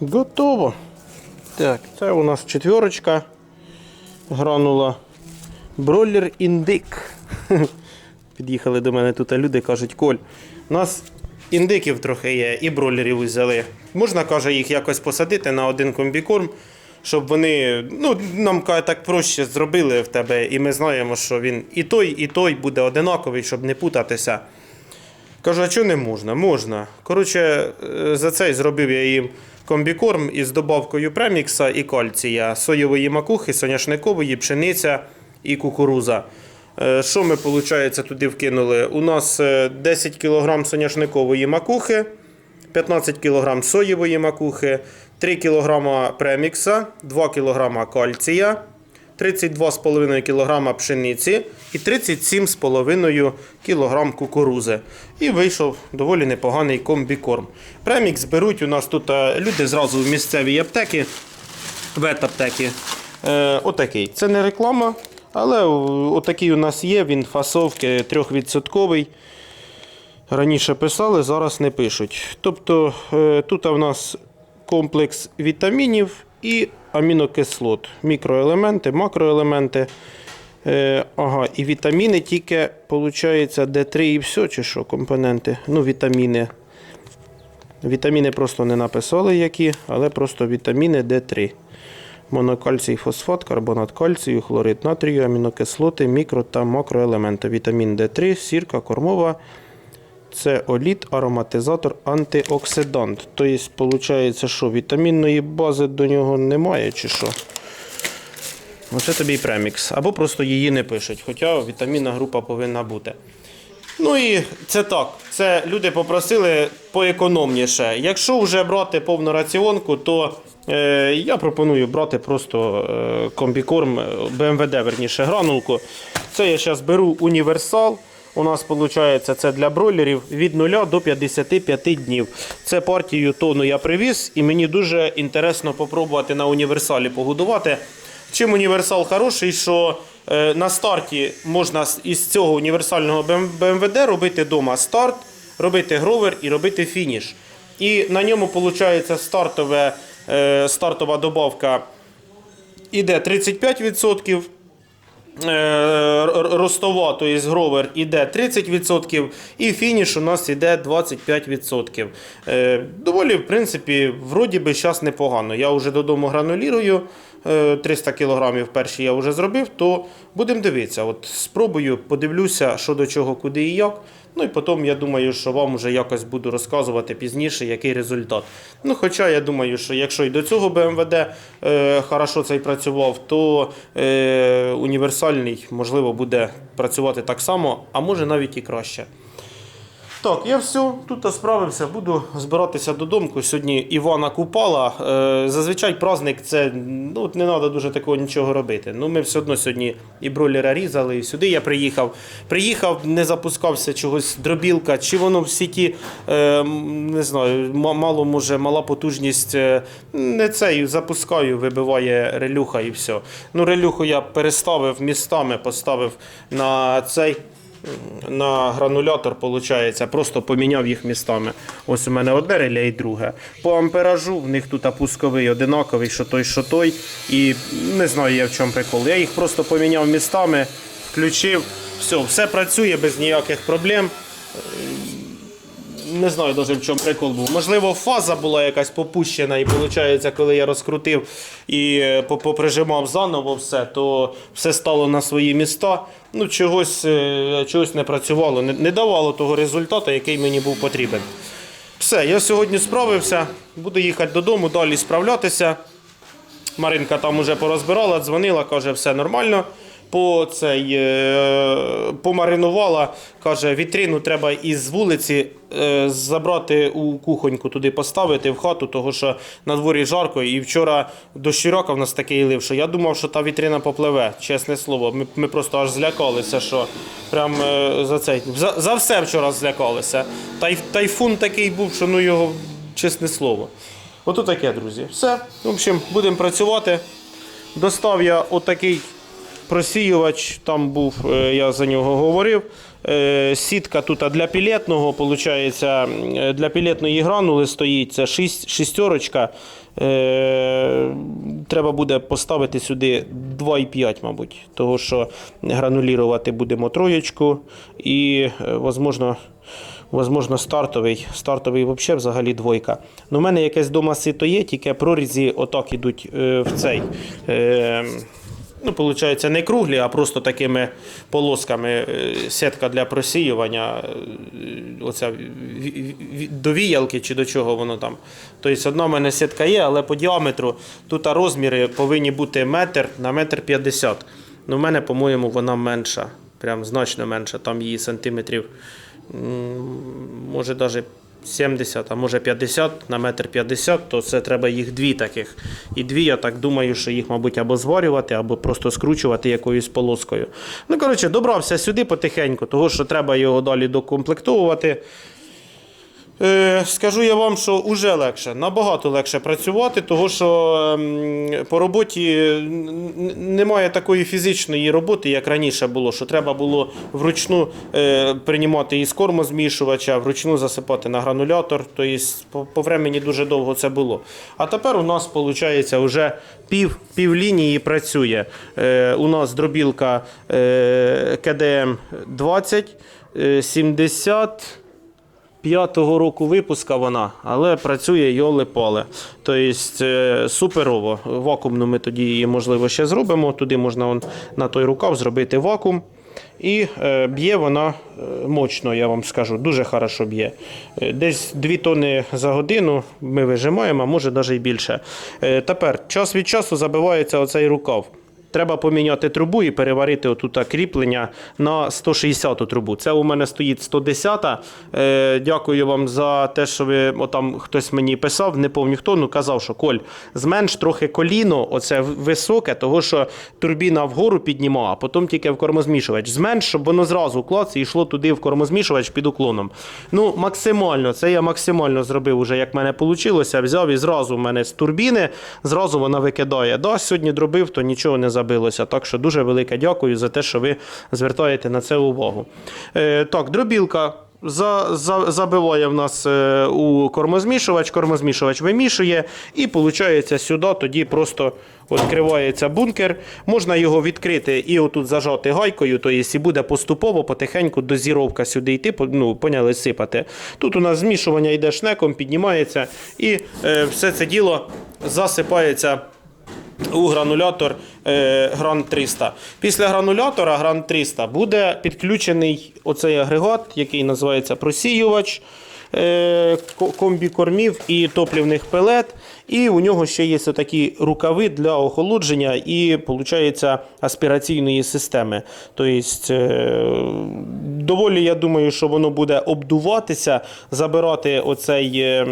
Готово. Так, це у нас четверочка. Гранула. Бройлер індик. Під'їхали до мене тут люди, кажуть, Коль, у нас індиків трохи є, і бройлерів взяли. Можна, каже, їх якось посадити на один комбікорм, щоб вони, ну, нам каже, так проще зробили в тебе, і ми знаємо, що він і той, і той буде одинаковий, щоб не путатися. Кажу, а чого не можна? Можна. Коротше, е, за це зробив я їм комбікорм із добавкою премікса і кальція, соєвої макухи, соняшникової, пшениця і кукуруза. Е, Що ми, виходить, туди вкинули? У нас е, 10 кг соняшникової макухи, 15 кг соєвої макухи, 3 кг премікса, 2 кг кальція, 32,5 кг пшениці і 37,5 кг кукурузи. І вийшов доволі непоганий комбікорм. Премікс беруть у нас тут е, люди зразу в місцевій аптеки, ветаптеки. Е, отакий. Це не реклама, але отакий у нас є, він фасовки 3%. Раніше писали, зараз не пишуть. Тобто е, тут у нас комплекс вітамінів і амінокислот, мікроелементи, макроелементи. Е, ага, і вітаміни тільки, виходить, Д3 і все, чи що, компоненти. Ну, вітаміни. Вітаміни просто не написали які, але просто вітаміни Д3. Монокальцій, фосфат, карбонат кальцію, хлорид натрію, амінокислоти, мікро та макроелементи. Вітамін Д3, сірка, кормова. Це оліт, ароматизатор, антиоксидант. Тобто, виходить, що вітамінної бази до нього немає, чи що? Оце тобі і премікс. Або просто її не пишуть, хоча вітамінна група повинна бути. Ну і це так. Це люди попросили поекономніше. Якщо вже брати повну раціонку, то е, я пропоную брати просто е, комбікорм е, БМВД, верніше гранулку. Це я зараз беру універсал. У нас виходить це для бройлерів від 0 до 55 днів. Це партію тону я привіз, і мені дуже інтересно попробувати на універсалі погодувати. Чим універсал хороший, що е, на старті можна із цього універсального БМВД робити вдома старт, робити гровер і робити фініш. І на ньому виходить стартове, е, стартова добавка іде 35%. Е, Ростова, тобто гровер, іде 30%, і фініш у нас іде 25%. Е, Доволі, в принципі, вроді би зараз непогано. Я вже додому гранулірую. Е, 300 кг перші я вже зробив, то будемо дивитися. От спробую, подивлюся, що до чого, куди і як. Ну і потім я думаю, що вам вже якось буду розказувати пізніше, який результат. Ну, хоча я думаю, що якщо і до цього БМВД е, хорошо цей працював, то е, універсальний, можливо, буде працювати так само, а може навіть і краще. Так, я все, тут справився, буду збиратися додому. Сьогодні Івана Купала. Е, зазвичай праздник це ну, не треба дуже такого нічого робити. Ну, ми все одно сьогодні і бройлера різали, і сюди я приїхав. Приїхав, не запускався чогось дробілка, чи воно в сіті, е, не знаю, мало може, мала потужність. е, не цей запускаю, вибиває релюха і все. Ну, релюху я переставив містами, поставив на цей на гранулятор, виходить, просто поміняв їх містами. Ось у мене одне реле і друге. По амперажу в них тут пусковий одинаковий, що той, що той. І не знаю я в чому прикол. Я їх просто поміняв містами, включив. Все, все працює без ніяких проблем. Не знаю навіть в чому прикол був. Можливо, фаза була якась попущена, і виходить, коли я розкрутив і е, поприжимав заново все, то все стало на свої міста. Ну, чогось, е, чогось не працювало, не, давало того результату, який мені був потрібен. Все, я сьогодні справився, буду їхати додому, далі справлятися. Маринка там уже порозбирала, дзвонила, каже, все нормально. По цей, е, помаринувала, каже, вітрину треба із вулиці е, забрати у кухоньку, туди поставити в хату, тому що на дворі жарко. І вчора до щурака в нас такий лив, що я думав, що та вітрина попливе, чесне слово. Ми, ми просто аж злякалися, що прям е, за цей за, за все вчора злякалися. Тай, тайфун такий був, що ну його чесне слово. Ото таке, друзі. Все. В общем, будемо працювати. Достав я отакий просіювач, там був, е, я за нього говорив. е, сітка тут для пілетного, виходить, для пілетної гранули стоїть. Це шістерочка. Е, треба буде поставити сюди 2,5, мабуть. Того, що гранулірувати будемо троєчку і, е, возможно, стартовий. Стартовий взагалі взагалі двойка. Ну, у мене якесь дома сито є, тільки прорізі отак ідуть е, в цей. Ну, виходить, не круглі, а просто такими полосками. Е, Сітка для просіювання. е, Оця до віялки чи до чого воно там. Тобто одна в мене сітка є, але по діаметру тут розміри повинні бути метр на метр п'ятдесят. Ну, в мене, по-моєму, вона менша. Прям значно менша. Там її сантиметрів може навіть 70, а може 50 на метр 50, то це треба їх дві таких. І дві, я так думаю, що їх, мабуть, або зварювати, або просто скручувати якоюсь полоскою. Ну, коротше, добрався сюди потихеньку, того що треба його далі докомплектовувати. Е, Скажу я вам, що вже легше, набагато легше працювати, тому що ем, по роботі немає такої фізичної роботи, як раніше було, що треба було вручну е, приймати із кормозмішувача, вручну засипати на гранулятор. Тобто по, времені дуже довго це було. А тепер у нас виходить вже пів, пів лінії працює. Е, у нас дробілка КДМ 20, е, 70. П'ятого року випуска вона, але працює йоли поле. Тобто е, суперово. Вакуумну ми тоді її, можливо, ще зробимо. Туди можна он, на той рукав зробити вакуум. І е, б'є вона е, мощно, я вам скажу, дуже хорошо б'є. Десь 2 тонни за годину ми вижимаємо, а може навіть і більше. Тепер час від часу забивається оцей рукав. Треба поміняти трубу і переварити отут кріплення на 160-ту трубу. Це у мене стоїть 110. Е, дякую вам за те, що ви отам хтось мені писав, не пам'ятаю хто, ну казав, що Коль, зменш трохи коліно, оце високе, того що турбіна вгору піднімає, а потім тільки в кормозмішувач. Зменш, щоб воно зразу клац і йшло туди в кормозмішувач під уклоном. Ну, максимально, це я максимально зробив уже, як в мене вийшло. Взяв і зразу в мене з турбіни, зразу вона викидає. Да, сьогодні дробив, то нічого не забилося. Так що дуже велике дякую за те, що ви звертаєте на це увагу. Е, так, дробілка. За, за, забиває в нас е, у кормозмішувач, кормозмішувач вимішує, і виходить сюди тоді просто відкривається бункер. Можна його відкрити і отут зажати гайкою, тобто і буде поступово потихеньку дозіровка сюди йти, ну, поняли, сипати. Тут у нас змішування йде шнеком, піднімається, і е, все це діло засипається у гранулятор е, Гран 300. Після гранулятора Гран 300 буде підключений оцей агрегат, який називається просіювач е, ко- комбікормів і топлівних пелет. І у нього ще є такі рукави для охолодження і, виходить, аспіраційної системи. Тобто, доволі, я думаю, що воно буде обдуватися, забирати оцей е,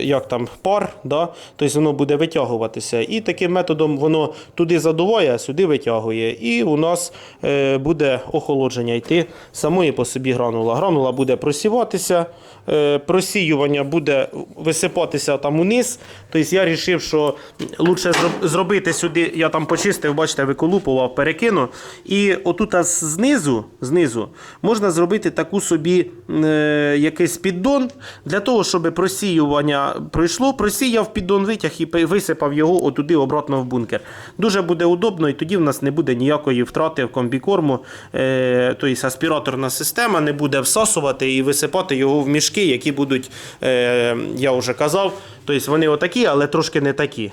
як там, пар, да? тобто воно буде витягуватися. І таким методом воно туди задуває, сюди витягує. І у нас е, буде охолодження йти самої по собі гранула. Гранула буде просіватися, е, просіювання буде висипатися там униз. Тобто я вирішив, що краще зробити сюди, я там почистив, бачите, виколупував, перекину. І отут знизу, знизу можна зробити таку собі е, якийсь піддон для того, щоб просіювання пройшло, просіяв піддон, витяг і висипав його отуди обратно в бункер. Дуже буде удобно, і тоді в нас не буде ніякої втрати в комбікорму. Е, тобто аспіраторна система не буде всасувати і висипати його в мішки, які будуть, е, я вже казав, тобто вони отакі, але трошки не такі.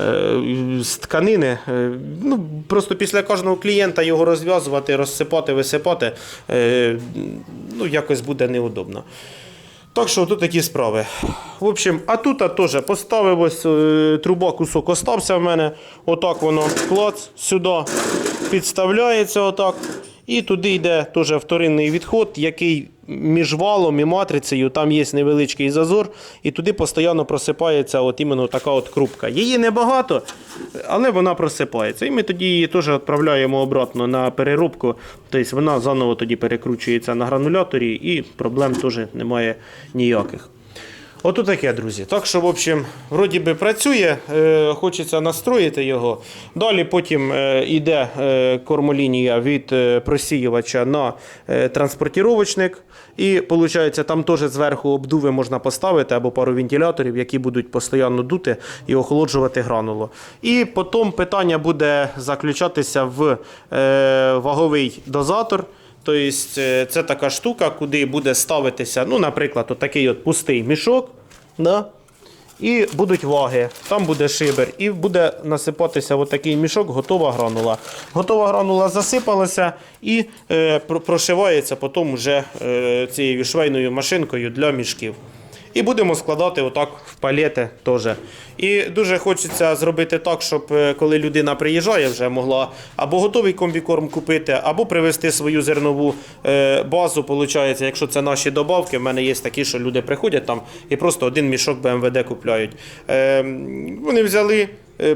Е, З тканини. Е, Ну, просто після кожного клієнта його розв'язувати, розсипати, висипати, е, ну, якось буде неудобно. Так що тут такі справи. В общем, а тут теж поставив ось труба, кусок остався в мене. Отак воно клац сюди підставляється отак. І туди йде теж вторинний відход, який між валом і матрицею, там є невеличкий зазор, і туди постійно просипається от іменно така от крупка. Її небагато, але вона просипається. І ми тоді її теж відправляємо обратно на переробку. Тобто вона заново тоді перекручується на грануляторі і проблем теж немає ніяких. Ото таке, друзі. Так що, в общем, вроді би працює, е, хочеться настроїти його. Далі потім е, йде е, кормолінія від е, просіювача на е, транспортіровочник. І виходить, там теж зверху обдуви можна поставити або пару вентиляторів, які будуть постійно дути і охолоджувати гранулу. І потім питання буде заключатися в е, ваговий дозатор. Тобто е, це така штука, куди буде ставитися, ну, наприклад, отакий от пустий мішок. Да? І будуть ваги, там буде шибер, і буде насипатися отакий мішок, готова гранула. Готова гранула засипалася і е, прошивається потім вже е, цією швейною машинкою для мішків. І будемо складати отак в палети теж. І дуже хочеться зробити так, щоб е, коли людина приїжджає, вже могла або готовий комбікорм купити, або привезти свою зернову е, базу. Получається, якщо це наші добавки, в мене є такі, що люди приходять там і просто один мішок БМВД купляють. Е, вони взяли,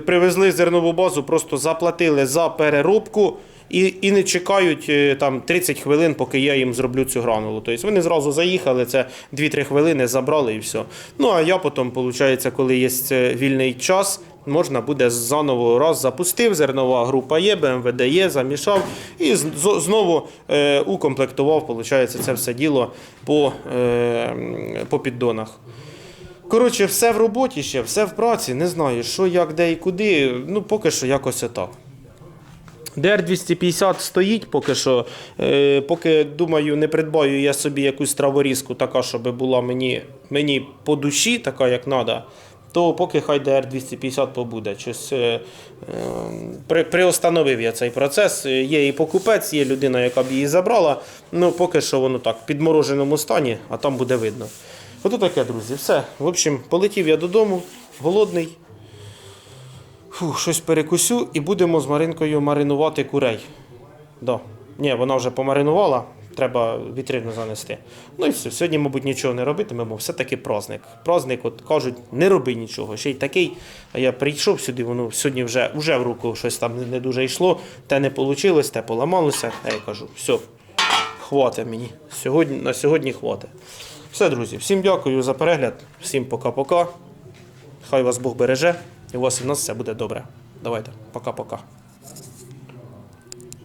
привезли зернову базу, просто заплатили за переробку. І, і не чекають е, там 30 хвилин, поки я їм зроблю цю гранулу. Тобто вони зразу заїхали, це 2-3 хвилини забрали і все. Ну а я потім, виходить, коли є е, вільний час, можна буде заново раз запустив, зернова група є, БМВД є, замішав і знову е, укомплектував, виходить, це все діло по, е, по піддонах. Коротше, все в роботі ще, все в праці, не знаю, що, як, де і куди. Ну, поки що якось отак. DR-250 стоїть поки що. Е, поки думаю, не придбаю я собі якусь траворізку, така, щоб була мені, мені по душі, така як треба, то поки хай DR-250 побуде. Щось, е, е, при, приостановив я цей процес. Е, Є і покупець, є людина, яка б її забрала. Ну, поки що воно так, в підмороженому стані, а там буде видно. Ото таке, друзі. Все. В общем, полетів я додому, голодний. Фу, щось перекусю і будемо з Маринкою маринувати курей. Да. Ні, вона вже помаринувала, треба вітрину занести. Ну і все. Сьогодні, мабуть, нічого не робитимемо. Все-таки праздник. Праздник, от кажуть, не роби нічого. Ще й такий. А я прийшов сюди, воно сьогодні вже, вже в руку щось там не дуже йшло, те не вийшло, те поламалося. А я кажу, все, хватить мені. Сьогодні, на сьогодні хватить. Все, друзі, всім дякую за перегляд, всім пока-пока. Хай вас Бог береже, і у вас і в нас все буде добре. Давайте, пока-пока.